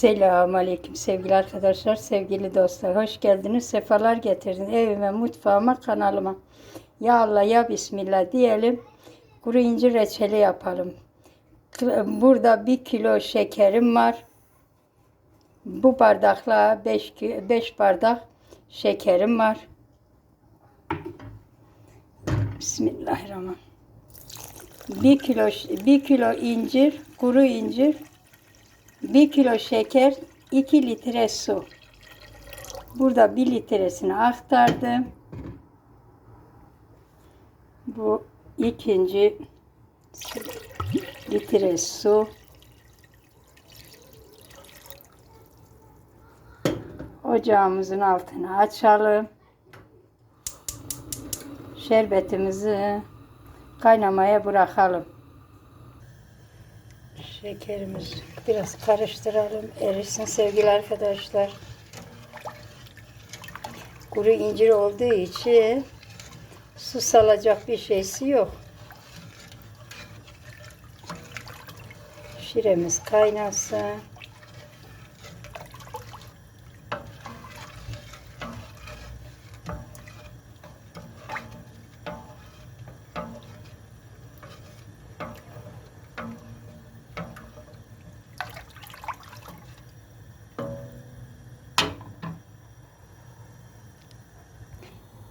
Selamun Aleyküm sevgili arkadaşlar, sevgili dostlar. Hoş geldiniz, sefalar getirdin evime, mutfağıma, kanalıma. Ya Allah ya Bismillah diyelim. Kuru incir reçeli yapalım. Burada bir kilo şekerim var. Bu bardakla 5 5 bardak şekerim var. Bismillahirrahmanirrahim. Bir kilo bir kilo incir, kuru incir, 1 kilo şeker, 2 litre su. Burada 1 litresini aktardım. Bu ikinci litre su. Ocağımızın altını açalım. Şerbetimizi kaynamaya bırakalım. Şekerimizi biraz karıştıralım. Erisin sevgili arkadaşlar. Kuru incir olduğu için su salacak bir şeysi yok. Şiremiz kaynasın.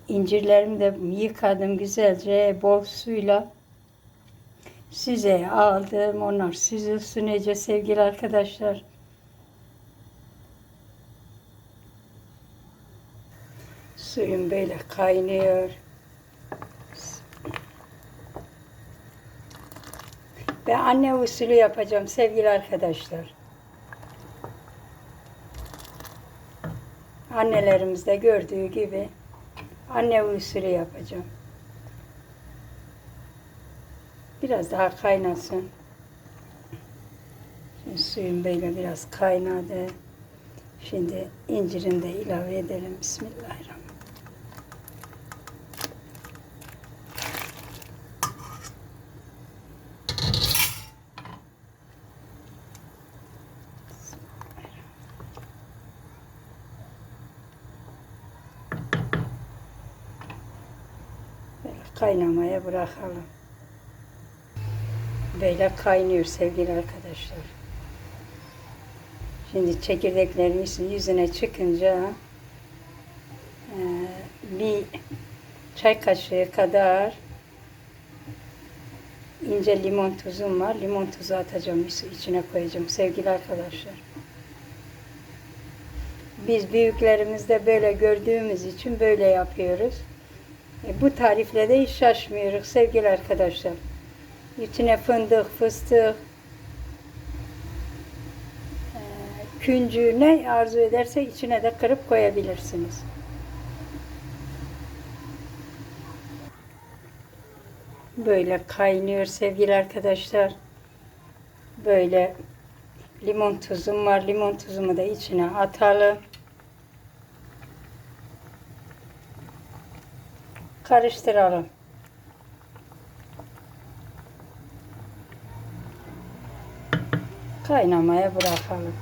İncirlerimi de yıkadım güzelce bol suyla size aldım. Onlar süzülsün Ece sevgili arkadaşlar. Suyum böyle kaynıyor. Ben anne usulü yapacağım sevgili arkadaşlar. Annelerimizde gördüğü gibi anne usulü yapacağım. Biraz daha kaynasın. Şimdi suyum böyle biraz kaynadı. Şimdi incirini de ilave edelim. Bismillahirrahmanirrahim. Böyle kaynamaya bırakalım. Böyle kaynıyor sevgili arkadaşlar. Şimdi çekirdeklerin yüzüne çıkınca e, bir çay kaşığı kadar ince limon tuzum var. Limon tuzu atacağım, içine koyacağım sevgili arkadaşlar. Biz büyüklerimizde böyle gördüğümüz için böyle yapıyoruz. E, bu tarifle de hiç şaşmıyoruz sevgili arkadaşlar. İçine fındık, fıstık, e, küncü ne arzu ederse içine de kırıp koyabilirsiniz. Böyle kaynıyor sevgili arkadaşlar. Böyle limon tuzum var. Limon tuzumu da içine atalım. Karıştıralım. Kaynamaya bırakalım.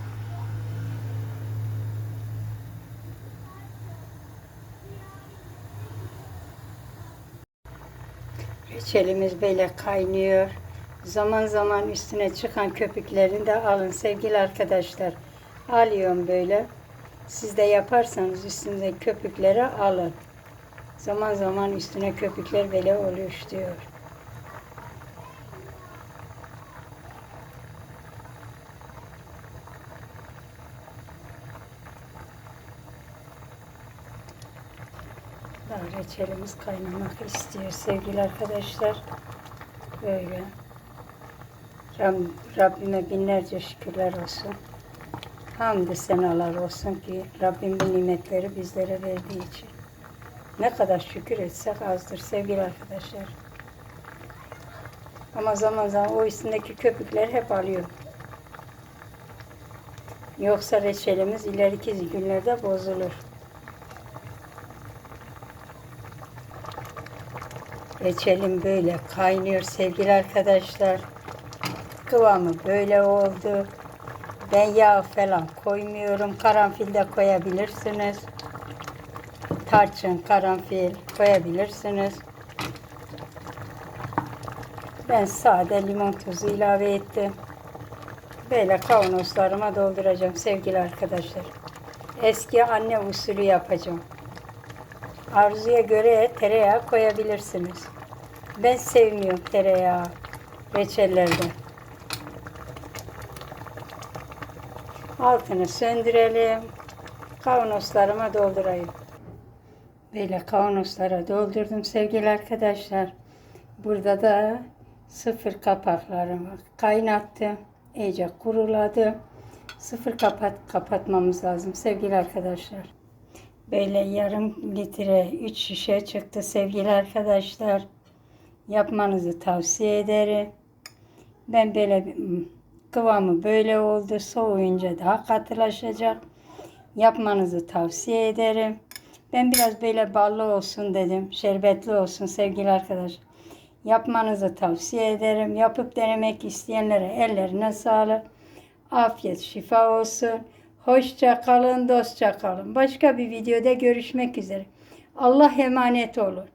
Reçelimiz böyle kaynıyor. Zaman zaman üstüne çıkan köpüklerini de alın sevgili arkadaşlar. Alıyorum böyle. Siz de yaparsanız üstünde köpükleri alın. Zaman zaman üstüne köpükler böyle oluşturuyor. Daha reçelimiz kaynamak istiyor sevgili arkadaşlar. Böyle. Rab- Rabbime binlerce şükürler olsun. Hamdü senalar olsun ki Rabbim bu nimetleri bizlere verdiği için. Ne kadar şükür etsek azdır sevgili arkadaşlar. Ama zaman zaman o üstündeki köpükler hep alıyor. Yoksa reçelimiz ileriki günlerde bozulur. Reçelim böyle kaynıyor sevgili arkadaşlar. Kıvamı böyle oldu. Ben yağ falan koymuyorum. Karanfil de koyabilirsiniz. Tarçın, karanfil koyabilirsiniz. Ben sade limon tuzu ilave ettim. Böyle kavanozlarıma dolduracağım sevgili arkadaşlar. Eski anne usulü yapacağım. Arzuya göre tereyağı koyabilirsiniz. Ben sevmiyorum tereyağı reçellerde. Altını söndürelim. Kavanozlarıma doldurayım. Böyle kavanozlara doldurdum sevgili arkadaşlar. Burada da sıfır kapaklarımı kaynattım. İyice kuruladı. Sıfır kapat kapatmamız lazım sevgili arkadaşlar. Böyle yarım litre 3 şişe çıktı sevgili arkadaşlar. Yapmanızı tavsiye ederim. Ben böyle bir- kıvamı böyle oldu. Soğuyunca daha katılaşacak. Yapmanızı tavsiye ederim. Ben biraz böyle ballı olsun dedim. Şerbetli olsun sevgili arkadaşlar. Yapmanızı tavsiye ederim. Yapıp denemek isteyenlere ellerine sağlık. Afiyet şifa olsun. Hoşça kalın, dostça kalın. Başka bir videoda görüşmek üzere. Allah emanet olun.